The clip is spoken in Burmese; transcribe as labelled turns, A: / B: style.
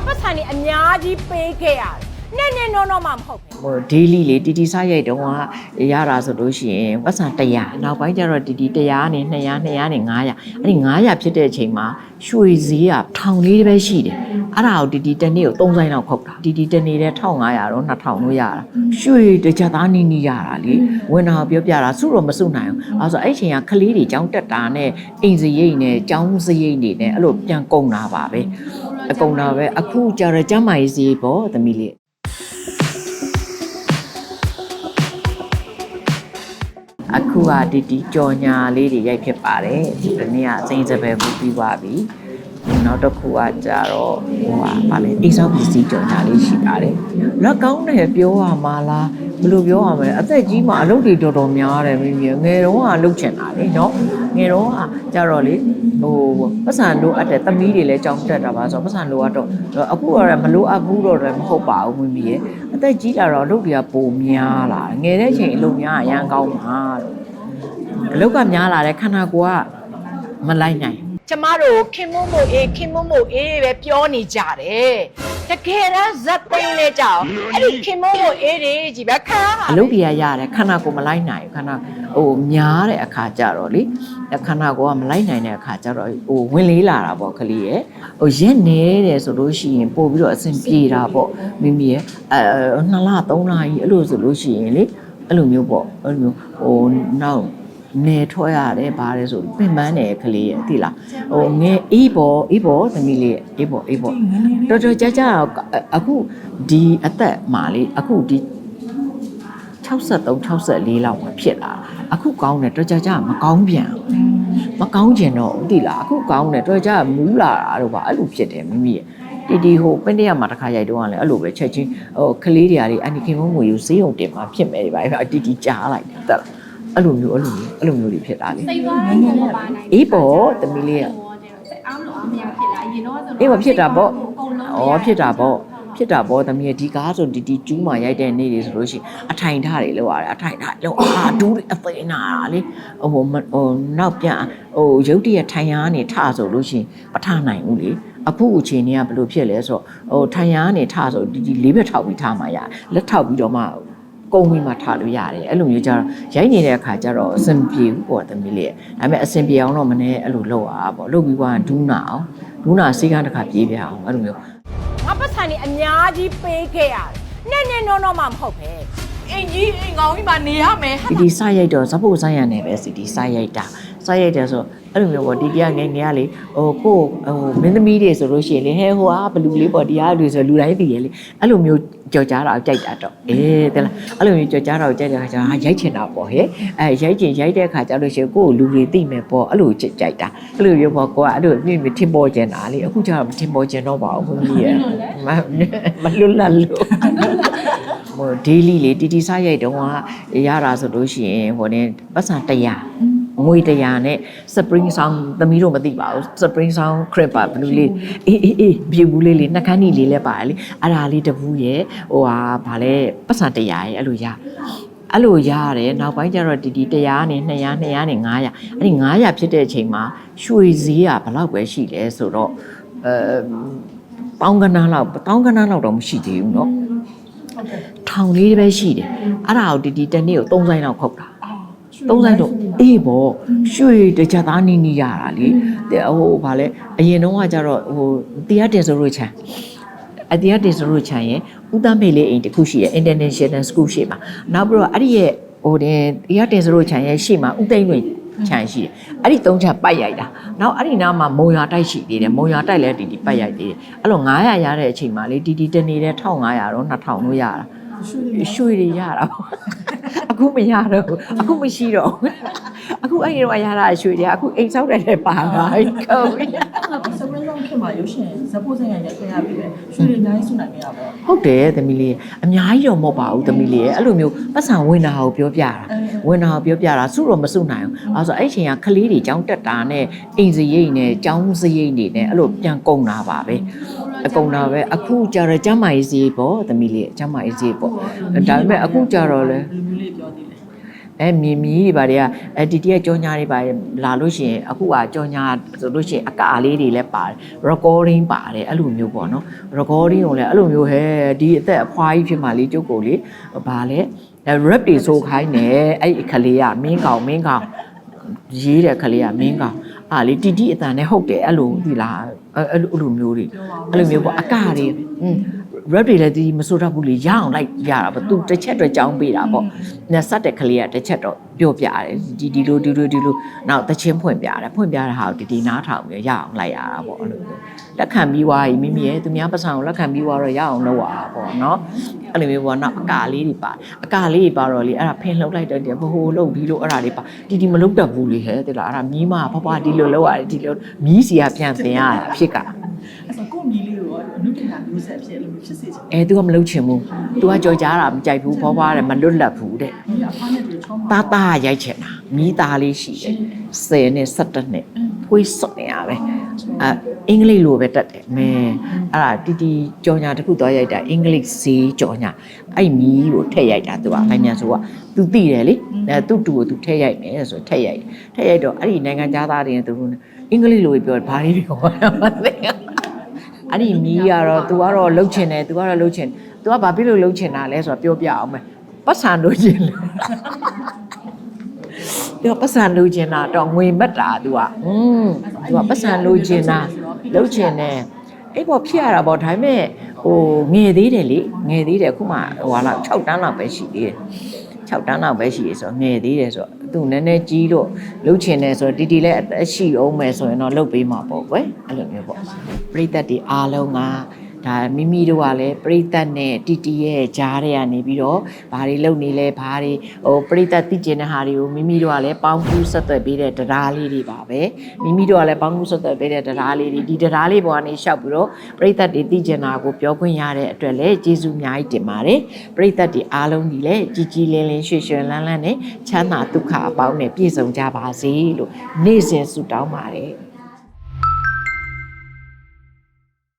A: အပတ်စံနေအများကြီးပေးခဲ့ရတယ် နဲ့နဲ့နော်နော်မှမဟုတ်ဘူး
B: ဟို daily လေတီတီစရိုက်တုံးကရတာဆိုလို့ရှိရင်ပတ်စံ100နောက်ပိုင်းကျတော့တီတီ100နဲ့200 200နဲ့900အဲ့ဒီ900ဖြစ်တဲ့အချိန်မှာရွှေဈေးကထောင်လေးပဲရှိတယ်အဲ့ဒါကိုတီတီတစ်နေ့ကို3ဆိုင်လောက်ခုတ်တာတီတီတစ်နေ့တဲ့1500တော့2000လို့ရတာရွှေတစ်ချက်သားနီးနီးရတာလေဝင်တာပြောပြတာစုတော့မစုနိုင်အောင်အဲ့ဆိုအဲ့ချိန်ကကလေးတွေကြောင်းတက်တာနဲ့အိမ်စရိတ်နဲ့ကြောင်းစရိတ်တွေနဲ့အဲ့လိုပြန်ကုန်တာပါပဲအကုန်တာပဲအခုကျတော့ကျမကြီးဈေးပေါ့သမီးလေး အခုကဒီဒီကြော်ညာလေးတွေရိုက်ဖြစ်ပါတယ်ဒီနေ့ကအစိမ့်စပယ်ကိုပြီးသွားပြီ နောက်တစ်ခုကကြတော့ဟိုဟာဗာလဲအိဆောက်ပစ္စည်းကြော်ညာလေးရှိပါတယ်လက်ကောင်းတယ်ပြောရမှာလားဘယ်လိုပြောရမလဲအသက်ကြီးမှအလုပ်တွေတော်တော်များတယ်မိမိငယ်တော့ကလုပ်ချင်တာလေနော်ငယ်တော့ကကြတော့လေဟိုပတ်စံလိုအပ်တဲ့သမီးတွေလည်းကြောင်းတက်တာပါဆိုတော့ပတ်စံလိုအပ်တော့အခုကတော့မလိုအပ်ဘူးတော့လည်းမဟုတ်ပါဘူးမိမိရဲ့အသက်ကြီးလာတော့အလုပ်တွေကပိုများလာငယ်တဲ့အချိန်အလုပ်များအရန်ကောင်းမှာလို့အလုတ်ကများလာတဲ့ခန္ဓာကိုယ်ကမလိုက်နိုင်
A: ကျမတို့ခင်မုံမို့အေးခင်မုံမို့အေးပဲပြောနေကြတယ်တကယ်တမ်းဇက်သိန်းလဲကြောင်အဲ့ဒီခင်မုံမို့အေးတွေကြီးပဲခါပါ
B: အလုတ်တွေကရတယ်ခန္ဓာကိုယ်မလိုက်နိုင်ဘူးခန္ဓာဟိုများတဲ့အခါကျတော့လေခန္ဓာကိုယ်ကမလိုက်နိုင်တဲ့အခါကျတော့ဟိုဝင်လေးလာတာပေါ့ကလေးရဲ့ဟိုရက်နေတယ်ဆိုလို့ရှိရင်ပို့ပြီးတော့အဆင်ပြေတာပေါ့မိမိရဲ့အဲနှစ်လသုံးလကြီးအဲ့လိုဆိုလို့ရှိရင်လေအဲ့လိုမျိုးပေါ့အဲ့လိုမျိုးဟိုနောက် နေထွက်ရတယ်ဗါတယ်ဆိုပင်ပန်းတယ်ကလေးရဲ့သိလားဟိုငယ်အေးပေါ်အေးပေါ်သမီးလေးရဲ့အေးပေါ်အေးပေါ်တော်တော်ကြာကြာအခုဒီအသက်မှာလေအခုဒီ63 64လောက်မှဖြစ်လာအခုကောင်းတယ်တော်ကြကြမကောင်းပြန်ဘူးမကောင်းကျင်တော့ဘူးတိလားအခုကောင်းတယ်တော်ကြမူးလာတာတော့ဗာအဲ့လိုဖြစ်တယ်မိမိရဲ့တီတီဟိုပင်းတရမှာတစ်ခါရိုက်တော့ကလည်းအဲ့လိုပဲချက်ချင်းဟိုကလေးတွေကအနိခင်မုံငွေကိုဈေးုံတင်မှာဖြစ်မယ်ဒီပါအတီတီကြားလိုက်တယ်တက်လား အဲ့လိုမျိုးအဲ့လိုမျိုးအဲ့လိုမျိုးတွေဖြစ်တာလေ
C: စိတ်သွားရင်မပါနိုင်
B: အေးပေါ့သမီးလေးက
C: စိတ်အားမလို့အားမရဖြစ်လာရင်တော့ဆို
B: အေးမဖြစ်တာပေါ့
C: ကုန်လုံး
B: ဩဖြစ်တာပေါ့ဖြစ်တာပေါ့သမီးဒီကားဆိုဒီဒီကျူးမှရိုက်တဲ့နေ့တွေဆိုလို့ရှိရင်အထိုင်ထားတွေလောက်ရတယ်အထိုင်ထားလောက်အာဒူးတွေအသိနာလေဟိုမဟိုနောက်ပြန်ဟိုရုပ်တရက်ထိုင်ရကနေထဆိုလို့ရှိရင်ပထနိုင်ဘူးလေအခုအချိန်ကဘယ်လိုဖြစ်လဲဆိုတော့ဟိုထိုင်ရကနေထဆိုဒီဒီလေးဘက်ထောက်ပြီးထားမှရလက်ထောက်ပြီးတော့မှ ကုန်းပြီးမှထားလို့ရတယ်အဲ့လိုမျိုးကြတော့ရိုက်နေတဲ့အခါကျတော့အဆင်ပြေဘူးပေါ့သမီးလေးဒါပေမဲ့အဆင်ပြေအောင်တော့မနေအဲ့လိုလုပ်ရတာပေါ့လုပ်ပြီးသွားဒူးနာအောင်ဒူးနာစီကန်းတစ်ခါပြေးပြအောင်အဲ့လိုမျိုး
A: ငါပတ်စံနေအများကြီးပေးခဲ့ရတယ်နဲ့နဲ့နော်နော်မှမဟုတ်ပဲအင်ကြီးအင်ကောင်းကြီးမှနေရမယ်ဟာ
B: ဒီဒီစရိုက်တော့ဇဖို့စရိုက်နေပဲစီဒီစရိုက်တာ စရိုက်တယ်ဆိုအဲ့လိုမျိုးပေါ့ဒီတရားငယ်ငယ်ကလေဟိုကိုဟိုမင်းသမီးတွေဆိုလို့ရှိရင်လေဟဲဟိုဟာဘလူလေးပေါ့တရားတွေဆိုလူတိုင်းသိရဲ့လေအဲ့လိုမျိုးကြော်ကြားတာကိုကြိုက်တာတော့အေးတဲ့လားအဲ့လိုမျိုးကြော်ကြားတာကိုကြိုက်တဲ့ခါကျတော့ဟာရိုက်ချင်တာပေါ့ဟဲ့အဲရိုက်ချင်ရိုက်တဲ့ခါကျလို့ရှိရင်ကိုကိုလူတွေသိမယ်ပေါ့အဲ့လိုကြိုက်ကြိုက်တာအဲ့လိုမျိုးပေါ့ကိုကအဲ့လိုမြင့်မြင့်ထင်ပေါ်ကျင်တာလေအခုကျတော့မထင်ပေါ်ကျင်တော့ပါဘူးဘုရားမမလွတ်လပ်လို့ဟို daily လေတီတီစားရိုက်တုံးကရတာဆိုလို့ရှိရင်ဟိုနေပတ်စံ100 ငွေ100နဲ့ spring sound သမီးတို့မသိပါဘူး spring sound crib ပါဘလူးလေးအေးအေးအေးပြူဘူးလေးလေးနှကန်းကြီးလေးလည်းပါတယ်လေအဲ့ဒါလေးတပူးရဲ့ဟိုဟာဗာလဲပတ်စံ100ရဲ့အဲ့လိုရအဲ့လိုရရတယ်နောက်ပိုင်းကျတော့တီတီ100နဲ့200 200နဲ့900အဲ့ဒီ900ဖြစ်တဲ့အချိန်မှာရွှေဈေးကဘယ်လောက်ပဲရှိလဲဆိုတော့အဲပေါင်းကနားလောက်တောင်းကနားလောက်တော့မရှိသေးဘူးเนาะ ထောင်လေးပဲရှိတယ်အဲ့ဒါကိုတီတီတစ်နေ့ကို3ဆိုင်လောက်ခုတ်တာ 3ဆိုင်တော့အေးပေါ့ရွှေတစ်ချက်သားနီးနီးရတာလေတဲ့ဟိုဗာလဲအရင်တုန်းကကျတော့ဟိုတရားတင်ဆိုလို့ချန်အတရားတင်ဆိုလို့ချန်ရင်ဦးသားမေလေးအိမ်တစ်ခုရှိရ International School ရှိမှာနောက်ပြီးတော့အဲ့ဒီရဲ့ဟိုတင်တရားတင်ဆိုလို့ချန်ရဲ့ရှိမှာဦးသိန်းလွင်ခြံရှိတယ်အဲ့ဒီသုံးချက်ပတ်ရိုက်တာနောက်အဲ့ဒီနားမှာမုံရတိုက်ရှိသေးတယ်မုံရတိုက်လည်းတီတီပတ်ရိုက်သေးတယ်အဲ့လို900ရတဲ့အချိန်မှာလေတီတီတနေတဲ့1500တော့2000လို့ရတာ ရွှေတွေရတာပေါ့အခုမရတော့ဘူးအခုမရှိတော့ဘူးအခုအဲ့ဒီတော့ရတာရွှေတွေကအခုအိမ်ဆောက်တယ်လည်းပါလာကုန်ပြီ
D: အဲ့ဒါစပ ရင်းလုံးဖြစ်မှာရုပ်ရှင်ဇပိုးဆိုင်ရရက်ခဲ့ရပြီပဲရွှေတွေအများကြီးစုနိုင်နေတာပေါ့
B: ဟုတ်တယ်သမီးလေးအများကြီးတော့မဟုတ်ပါဘူးသမီးလေးအဲ့လိုမျိုးပတ်စံဝင်တာကိုပြောပြတာဝင်တာကိုပြောပြတာစုတော့မစုနိုင်အောင်အဲဆိုအဲ့ချိန်ကကလေးတွေចောင်းတက်တာနဲ့အိမ်စရိတ်နဲ့ចောင်းစရိတ်တွေနဲ့အဲ့လိုပြန်ကုန်တာပါပဲအကုန်တာပဲအခုကြတော့ကျမ်းမာရေးစရိတ်ပေါ့သမီးလေးကျမ်းမာရေးစရိတ်ပေါ့ဒါပေမဲ့အခုကြတော့လေ
D: လူမျိုးလေးပြောသေးတယ်
B: အဲမြင်မြည်တွေပါတွေကအဲတီတီကကြောညာတွေပါလာလို့ရှိရင်အခုကကြောညာဆိုလို့ရှိရင်အကအားလေးတွေလည်းပါတယ် recording ပါတယ်အဲ့လိုမျိုးပေါ့နော် recording ကိုလည်းအဲ့လိုမျိုးဟဲ့ဒီအသက်အဖွားကြီးဖြစ်မှလေးကျုပ်ကိုလေဘာလဲအဲ rap တွေဆိုခိုင်းတယ်အဲ့ဒီခလေးကမင်းကောင်မင်းကောင်ရေးတဲ့ခလေးကမင်းကောင်အားလေတီတီအတန်နဲ့ဟုတ်တယ်အဲ့လိုဒီလားအဲ့အဲ့လိုအဲ့လိုမျိုးတွေအဲ့လိုမျိုးပေါ့အကတွေอืม rap တွေလည်းဒီမဆိုတတ်ဘူးလေရအောင်လိုက်ရတာပေါ့သူတစ်ချက်တော့ကြောင်းပေးတာပေါ့။နဲ့စက်တဲ့ကလေးကတစ်ချက်တော့ပြောပြတယ်ဒီဒီလိုဒီလိုဒီလိုနောက်တချင်းဖွင့်ပြတယ်ဖွင့်ပြတဲ့ဟာကိုဒီဒီနားထောင်ပြီးရအောင်လိုက်ရတာပေါ့အဲ့လိုမျိုးလက်ခံပြီးွားရင်မိမိရဲ့သူများပတ်စံကိုလက်ခံပြီးွားတော့ရအောင်လုပ်ရတာပေါ့နော်အဲ့လိုမျိုးပေါ့နောက်အကာလေးတွေပါအကာလေးတွေပါတော့လေအဲ့ဒါဖင်လှုပ်လိုက်တဲ့ဘဟိုလှုပ်ဒီလိုအဲ့ဒါလေးပါဒီဒီမလှုပ်တတ်ဘူးလေဟဲ့တိလားအဲ့ဒါမီးမဖွားဖွားဒီလိုလှုပ်ရတယ်ဒီလိုမီးစီကပြန်တင်ရတာအဖြစ်က
D: အဲ့ဆိုကို မီလေးကိုအနုပညာမျိုးဆက်ဖြစ်လို့ဖြစ်စေချင်
B: အဲ तू ကမလုပ်ချင်ဘူး तू ကကြော်ကြားတာမကြိုက်ဘူးဖွားဖွားတယ်မလွတ်လပ်ဘူးတဲ့
D: ဒီအဖားနဲ့တူချောမှာ
B: သားသားရိုက်ချင်တာမိသားလေးရှိတယ်10နဲ့17နဲ့ဖွေးစော့နေရပဲအဲအင်္ဂလိပ်လိုပဲတတ်တယ်မဲအဲ့ဒါတီတီကြော်ညာတစ်ခုသွားရိုက်တာအင်္ဂလိပ်ဈေးကြော်ညာအဲ့မီးကိုထည့်ရိုက်တာ तू ကလိုက်မြန်ဆိုက तू သိတယ်လေအဲသူ့တူကို तू ထည့်ရိုက်မယ်ဆိုထည့်ရိုက်ထည့်ရိုက်တော့အဲ့ဒီနိုင်ငံသားတွေနဲ့သူတို့အင်္ဂလိပ်လိုပြောဘာလေးတွေခေါ်တာမသိဘူး အဲ့ဒီမီးကတော့ तू ကတော့လှုပ်ချင်တယ် तू ကတော့လှုပ်ချင် तू ကဘာဖြစ်လို့လှုပ်ချင်တာလဲဆိုတော့ပြောပြအောင်မယ်ပတ်စံလို့ချင်လို့ သူကပတ်စံလိုချင်တာတော့ငွေမက်တာသူကอืมသူကပတ်စံလိုချင်တာလုံးချင်တယ်အဲ့ပေါ်ဖြစ်ရတာပေါ့ဒါပေမဲ့ဟိုငယ်သေးတယ်လေငယ်သေးတယ်အခုမှဟိုဟာလောက်6တန်းလောက်ပဲရှိသေးတယ် 6တန်းလောက်ပဲရှိရဆိုတော့ငယ်သေးတယ်ဆိုတော့သူနည်းနည်းကြီးလို့လှုပ်ချင်တယ်ဆိုတော့တီတီလည်းအသက်ရှိအောင်မယ်ဆိုရင်တော့လှုပ်ပေးမှာပေါ့ကွယ်အဲ့လိုမျိုးပေါ့ပြိသက်တွေအားလုံးက ဒါမိမိတို့ကလည်းပြိသက်နဲ့တီတီရဲ့ကြားထဲကနေပြီးတော့ဘာတွေလုပ်နေလဲဘာတွေဟိုပြိသက်သိကျင်တဲ့ဟာတွေကိုမိမိတို့ကလည်းပေါင်းကူးဆက်သွယ်ပေးတဲ့တရားလေးတွေပါပဲမိမိတို့ကလည်းပေါင်းကူးဆက်သွယ်ပေးတဲ့တရားလေးတွေဒီတရားလေးပေါ်ကနေရှောက်ပြီးတော့ပြိသက်တွေသိကျင်တာကိုပြောခွင့်ရတဲ့အတွက်လည်းကျေးဇူးအများကြီးတင်ပါတယ်ပြိသက်တွေအားလုံးဒီလည်းကြီးကြီးလင်းလင်းရွှေရွှေလန်းလန်းနဲ့ချမ်းသာဒုက္ခအပေါင်းနဲ့ပြည့်စုံကြပါစေလို့နေ့စဉ်ဆုတောင်းပါတယ်